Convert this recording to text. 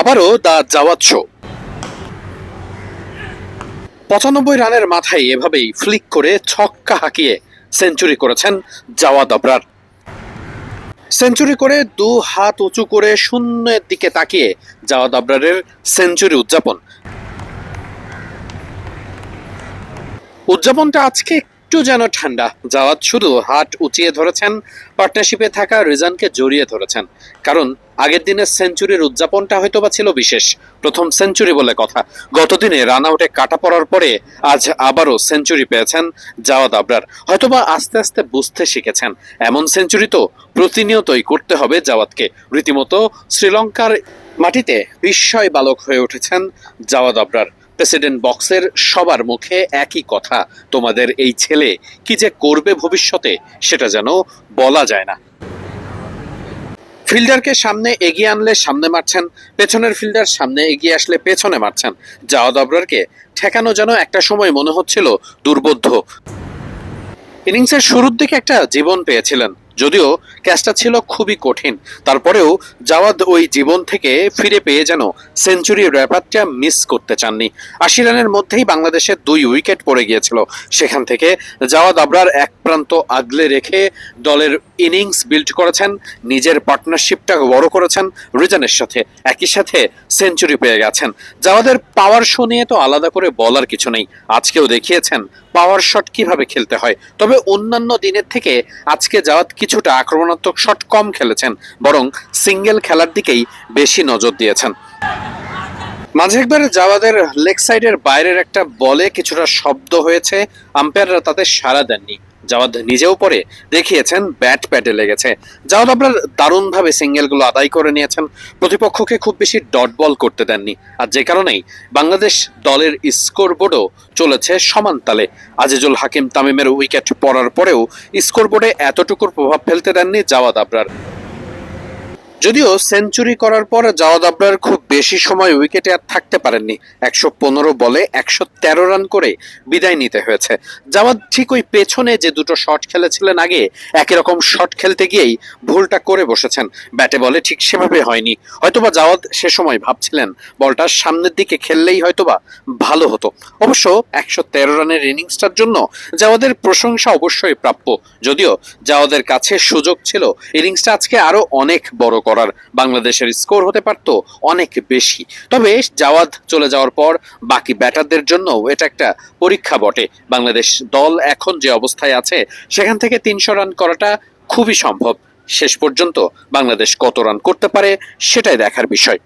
আবারও the Zawad show. পঁচানব্বই রানের মাথায় এভাবেই ফ্লিক করে ছক্কা হাঁকিয়ে সেঞ্চুরি করেছেন জাওয়াদ আবরার। সেঞ্চুরি করে দু হাত উঁচু করে শূন্যের দিকে তাকিয়ে জাওয়াদ আবরারের সেঞ্চুরি উদযাপন। উদযাপনটা আজকে একটু যেন ঠান্ডা। জাওয়াদ শুধু হাট উঁচিয়ে ধরেছেন, পার্টনারশিপে থাকা রিজানকে জড়িয়ে ধরেছেন। কারণ আগের দিনের সেঞ্চুরির উদযাপনটা হয়তো বা ছিল বিশেষ। প্রথম সেঞ্চুরি বলে কথা। গতদিনে রান আউটে কাটা পড়ার পরে আজ আবারও সেঞ্চুরি পেয়েছেন জাওয়াদ আবরার। হয়তোবা আস্তে আস্তে বুঝতে শিখেছেন। এমন সেঞ্চুরি তো প্রতিনিয়তই করতে হবে জাওয়াদকে রীতিমতো শ্রীলঙ্কার মাটিতে বিস্ময় বালক হয়ে উঠেছেন জাওয়াদ আবরার। প্রেসিডেন্ট বক্সের সবার মুখে একই কথা, তোমাদের এই ছেলে কি যে করবে ভবিষ্যতে সেটা যেন বলা যায় না। ফিল্ডারকে সামনে এগিয়ে আনলে সামনে মারছেন, পেছনের ফিল্ডার সামনে এগিয়ে আসলে পেছনে মারছেন। জাওয়াদ আবরারকে ঠেকানো যেন একটা সময় মনে হচ্ছিল দুর্বোধ্য। ইনিংসের শুরুর দিকে একটা জীবন পেয়েছিলেন। যদিও ক্যাচটা ছিল খুবই কঠিন। তারপরেও জাওয়াদ ওই জীবন থেকে ফিরে পেয়ে যেন সেঞ্চুরির ব্যাপারটা মিস করতে চাননি। আশি রানের মধ্যেই বাংলাদেশের দুই উইকেট পড়ে গিয়েছিল। সেখান থেকে জাওয়াদ আবরার এক প্রান্ত আগলে রেখে দলের ইনিংস বিল্ড করেছেন, নিজের পার্টনারশিপটা বড় করেছেন, রিজানের সাথে, একই সাথে সেঞ্চুরি পেয়ে গেছেন। জাওয়াদের পাওয়ার শো নিয়ে তো আলাদা করে বলার কিছু নেই। আজকেও দেখিয়েছেন পাওয়ার শট কীভাবে খেলতে হয়? তবে অন্যান্য দিনের থেকে আজকে জাওয়াত কিছুটা আক্রমণাত্মক শট কম খেলেছেন, বরং সিঙ্গেল খেলার দিকেই বেশি নজর দিয়েছেন। মাঝে একবার জাওয়াদের লেগ সাইডের বাইরের একটা বলে কিছুটা শব্দ হয়েছে আম্পায়াররা তাতে সাড়া দেননি। জাওয়াদ নিজেও পরে দেখিয়েছেন ব্যাট প্যাটে লেগেছে। জাওয়াদ আপনার দারুণভাবে সিঙ্গেলগুলো আদায় করে নিয়েছেন। প্রতিপক্ষকে খুব বেশি ডট বল করতে দেননি। আর যে কারণেই বাংলাদেশ দলের স্কোরবোর্ডও চলেছে সমান তালে। আজিজুল হাকিম তামিমের উইকেট পড়ার পরেও স্কোরবোর্ডে এতটুকুর প্রভাব ফেলতে দেননি জাওয়াদ আবরার যদিও সেঞ্চুরি করার পর জাওয়াদ আবরার খুব বেশি সময় উইকেটে আর থাকতে পারেননি। একশো পনেরো বলে একশো তেরো রান করে বিদায় নিতে হয়েছে। জাওয়াদ ঠিক ওই পেছনে যে দুটো শট খেলেছিলেন আগে, একই রকম শট খেলতে গিয়েই ভুলটা করে বসেছেন। ব্যাটে বলে ঠিক সেভাবে হয়নি। হয়তোবা জাওয়াদ সে সময় ভাবছিলেন, বলটা সামনের দিকে খেললেই হয়তোবা ভালো হতো। অবশ্য একশো তেরো রানের ইনিংসটার জন্য জাওয়াদের প্রশংসা অবশ্যই প্রাপ্য। যদিও জাওয়াদের কাছে সুযোগ ছিল, ইনিংসটা আজকে আরও অনেক বড় করার বাংলাদেশের স্কোর হতে পারত অনেক বেশি। তবে জাওয়াদ চলে যাওয়ার পর বাকি ব্যাটারদের জন্য এটা একটা পরীক্ষা বটে। বাংলাদেশ দল এখন যে অবস্থায় আছে, সেখান থেকে তিনশো রান করাটা খুবই সম্ভব। শেষ পর্যন্ত বাংলাদেশ কত রান করতে পারে, সেটাই দেখার বিষয়।